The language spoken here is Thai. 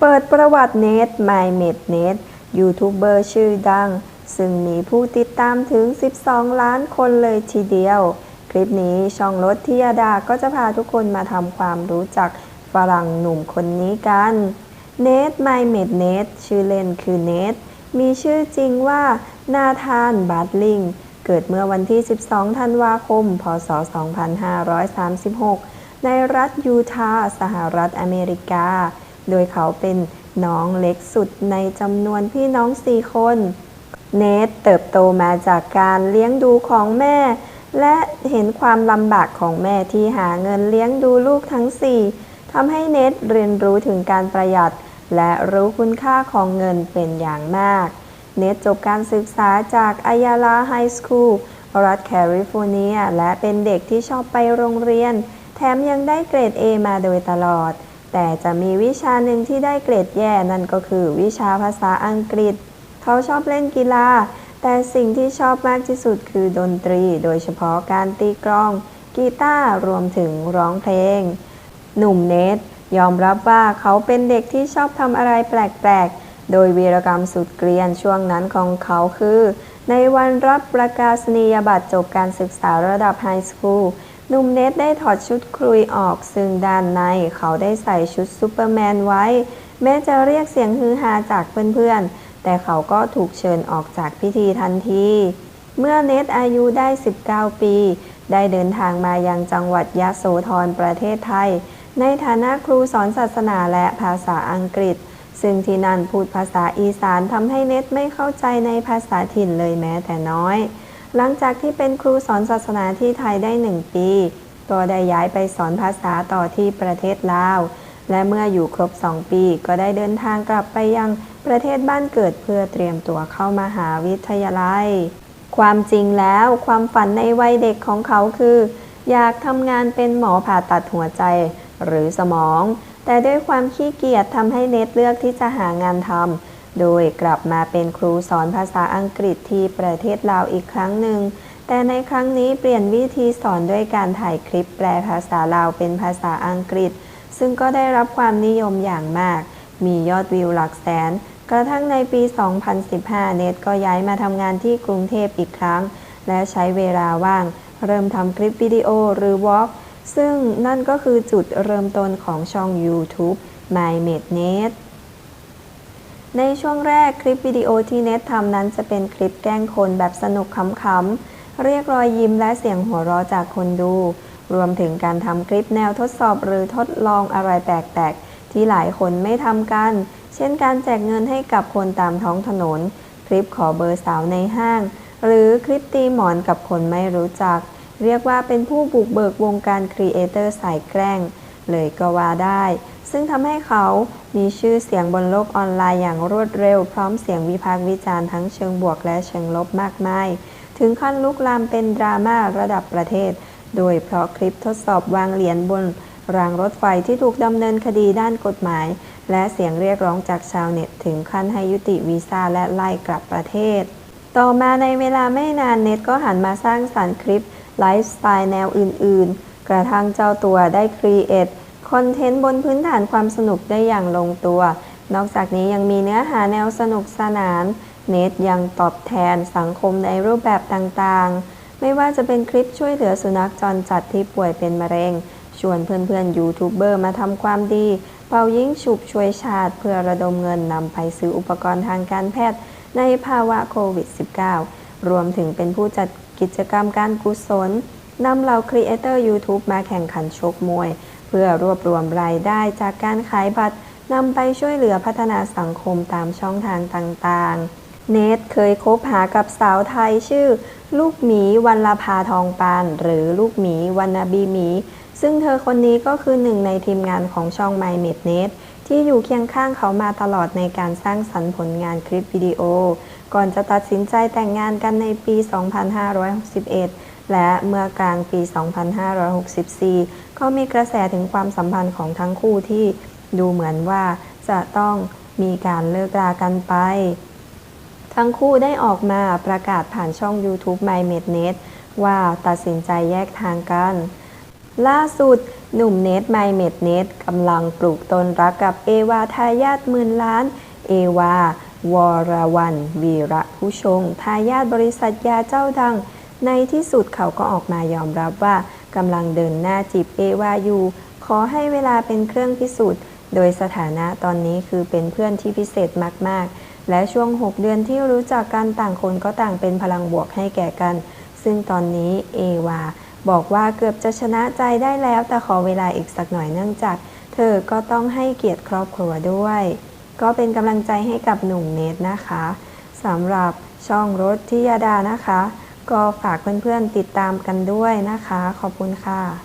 เปิดประวัติเนทไมเมดเนทยูทูบเบอร์ชื่อดัง ซึ่งมีผู้ติดตามถึง 12 ล้านคนเลยทีเดียว คลิปนี้ช่องรถทิยดาก็จะพาทุกคนมาทำความรู้จักฝรั่งหนุ่มคนนี้กันเนทไมเมดเนทชื่อเล่นคือเนทมีชื่อจริงว่านาธานบัตลิง เกิดเมื่อวันที่ 12 ธันวาคม พศ 2536 ในรัฐยูทาห์สหรัฐอเมริกา โดยเขาเป็นน้องเล็กสุดในจำนวนพี่น้องสี่คน เนทเติบโตมาจากการเลี้ยงดูของแม่ และเห็นความลำบากของแม่ที่หาเงินเลี้ยงดูลูกทั้งสี่ทำให้เนทเรียนรู้ถึงการประหยัด และรู้คุณค่าของเงินเป็นอย่างมาก เนทจบการศึกษาจากอายาลาไฮสคูลรัฐแคลิฟอร์เนีย และเป็นเด็กที่ชอบไปโรงเรียน แถมยังได้เกรด A มาโดยตลอด แต่จะมีวิชาหนึ่งที่ได้เกรดแย่นั่นก็คือวิชาภาษาอังกฤษ เขาชอบเล่นกีฬา แต่สิ่งที่ชอบมากที่สุดคือดนตรี โดยเฉพาะการตีกลอง กีตาร์รวมถึงร้องเพลง หนุ่มเนทยอมรับว่าเขาเป็นเด็กที่ชอบทำอะไรแปลกๆ โดยวีรกรรมสุดเกรียนช่วงนั้นของเขาคือ ในวันรับประกาศนียบัตรจบการศึกษาระดับไฮสคูล หนุ่มเนทได้ถอดชุดครุยออก ซึ่งด้านในเขาได้ใส่ชุดซูเปอร์แมนไว้ แม้จะเรียกเสียงฮือฮาจากเพื่อนๆ แต่เขาก็ถูกเชิญออกจากพิธีทันที เมื่อเนทอายุได้ 19 ปี ได้เดินทางมายังจังหวัดยะโสธรประเทศไทย ในฐานะครูสอนศาสนาและภาษาอังกฤษ ซึ่งที่นั่นพูดภาษาอีสานทำให้เนทไม่เข้าใจในภาษาถิ่นเลยแม้แต่น้อย หลังจากที่เป็นครูสอนศาสนาที่ไทยได้หนึ่งปี ก็ได้ย้ายไปสอนภาษาต่อที่ประเทศลาว และเมื่ออยู่ครบ 2 ปี ก็ได้เดินทางกลับไปยังประเทศบ้านเกิดเพื่อเตรียมตัวเข้ามหาวิทยาลัย ความจริงแล้วความฝันในวัยเด็กของเขาคือ อยากทำงานเป็นหมอผ่าตัดหัวใจหรือสมอง แต่ด้วยความขี้เกียจทำให้เนทเลือกที่จะหางานทำ โดยกลับมาเป็นครูสอนภาษาอังกฤษที่ประเทศลาวอีกครั้งหนึ่ง แต่ในครั้งนี้เปลี่ยนวิธีสอนด้วยการถ่ายคลิปแปลภาษาลาวเป็นภาษาอังกฤษ ซึ่งก็ได้รับความนิยมอย่างมาก มียอดวิวหลักแสน กระทั่งในปี 2015 เนทก็ย้ายมาทำงานที่กรุงเทพอีกครั้ง และใช้เวลาว่าง เริ่มทำคลิปวิดีโอหรือวอล์กซึ่งนั่นก็คือจุดเริ่มต้นของช่อง YouTube My m a d n e t ในช่วงแรกคลิปวิดีโอที่เน็ตทำนั้นจะเป็นคลิปแกล้งคนแบบสนุกขำๆ เรียกรอยยิ้มและเสียงหัวเราะจากคนดู รวมถึงการทำคลิปแนวทดสอบหรือทดลองอะไรแปลกๆ ที่หลายคนไม่ทำกัน เช่นการแจกเงินให้กับคนตามท้องถนน คลิปขอเบอร์สาวในห้าง หรือคลิปตีหมอนกับคนไม่รู้จัก เรียกว่าเป็นผู้บุกเบิกวงการครีเอเตอร์สายแกล้ง เลยก็ว่าได้ ซึ่งทำให้เขามีชื่อเสียงบนโลกออนไลน์อย่างรวดเร็ว พร้อมเสียงวิพากษ์วิจารณ์ทั้งเชิงบวกและเชิงลบมากมาย ถึงขั้นลุกลามเป็นดราม่าระดับประเทศ โดยเพราะคลิปทดสอบวางเหรียญบนรางรถไฟที่ถูกดำเนินคดีด้านกฎหมาย และเสียงเรียกร้องจากชาวเน็ต ถึงขั้นให้ยุติวีซ่าและไล่กลับประเทศ ต่อมาในเวลาไม่นานเน็ตก็หันมาสร้างสรรค์คลิปไลฟ์สไตล์แนวอื่น ๆ กระทั่งเจ้าตัวได้ครีเอท คอนเทนต์บนพื้นฐานความสนุกได้อย่างลงตัว นอกจากนี้ยังมีเนื้อหาแนวสนุกสนาน เน็ตยังตอบแทนสังคมในรูปแบบต่างๆ ไม่ว่าจะเป็นคลิปช่วยเหลือสุนัขจรจัดที่ป่วยเป็นมะเร็ง ชวนเพื่อนๆยูทูบเบอร์มาทำความดี เป่ายิ่งฉุบช่วยชาติเพื่อระดมเงินนำไปซื้ออุปกรณ์ทางการแพทย์ในภาวะโควิด -19 รวมถึงเป็นผู้จัดกิจกรรมการกุศลนำเหล่าครีเอเตอร์ YouTube มาแข่งขันชกมวย เพื่อรวบรวมรายได้จากการขายบัตรนำไปช่วยเหลือพัฒนาสังคมตามช่องทางต่างๆ เนทเคยคบหากับสาวไทยชื่อ ลูกหมีวันลาภาทองปาน หรือลูกหมีวันนาบีหมี ซึ่งเธอคนนี้ก็คือหนึ่งในทีมงานของช่อง My m e d n e t ที่อยู่เคียงข้างเขามาตลอดในการสร้างสรรค์ผลงานคลิปวิดีโอ ก่อนจะตัดสินใจแต่งงานกันในปี 2561 และเมื่อกลางปี 2564 ก็มีกระแสถึงความสัมพันธ์ของทั้งคู่ที่ดูเหมือนว่าจะต้องมีการเลิกรากันไป ทั้งคู่ได้ออกมาประกาศผ่านช่อง YouTube My m e d n e t ว่าตัดสินใจแยกทางกัน ล่าสุดหนุ่มเนทไมเมดเนทกำลังปลูกต้นรักกับเอวาทายาทหมื่นล้าน เอวา วรวันวีระผู้ชง ทายาทบริษัทยาเจ้าดัง ในที่สุดเขาก็ออกมายอมรับว่า กำลังเดินหน้าจีบเอวาอยู่ ขอให้เวลาเป็นเครื่องพิสูจน์ โดยสถานะตอนนี้คือเป็นเพื่อนที่พิเศษมาก ๆ และช่วง 6 เดือนที่รู้จักกันต่างคนก็ต่างเป็นพลังบวกให้แก่กัน ซึ่งตอนนี้เอวาบอกว่าเกือบจะชนะใจได้แล้ว แต่ขอเวลาอีกสักหน่อยเนื่องจาก เธอก็ต้องให้เกียรติครอบครัวด้วย ก็เป็นกำลังใจให้กับหนุ่มเนทนะคะสำหรับช่องรถทิยาดานะคะ ก็ฝากเพื่อนๆติดตามกันด้วยนะคะ ขอบคุณค่ะ